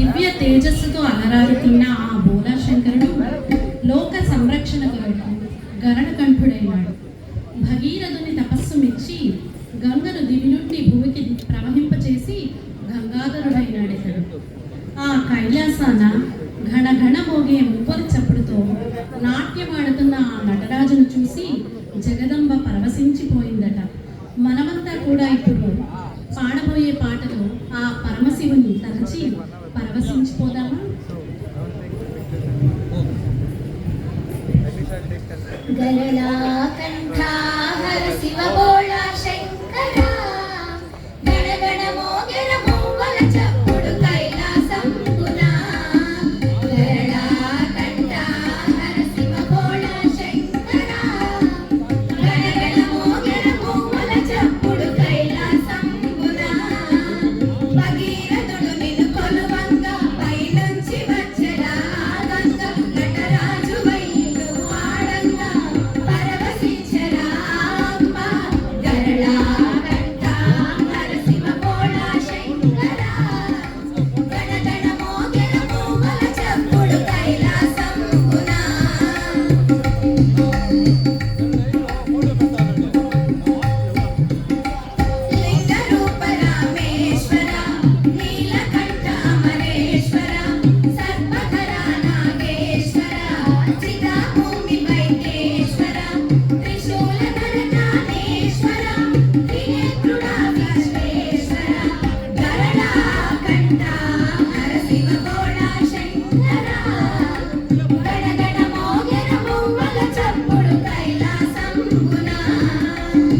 దివ్య తేజస్సుతో అలరారుతున్న ఆ బోలాశంకరుడు లోక సంరక్షణ కొరకు గరణకంఠుడైనాడు భగీరథుని తపస్సు మెచ్చి గంగను దివి నుండి భూమికి ప్రవహింపచేసి గంగాధరుడైనాడు ఇతడు. ఆ కైలాసాన ఘనఘన మోగే ముప్పది చప్పుడుతో నాట్యమాడుతున్న ఆ నటరాజును చూసి జగదంబ పరవశించిపోయిందట. మనమంతా కూడా ఇప్పుడు పాడబోయే పాటలో ఆ పరమశివుని తలచి గరళాకం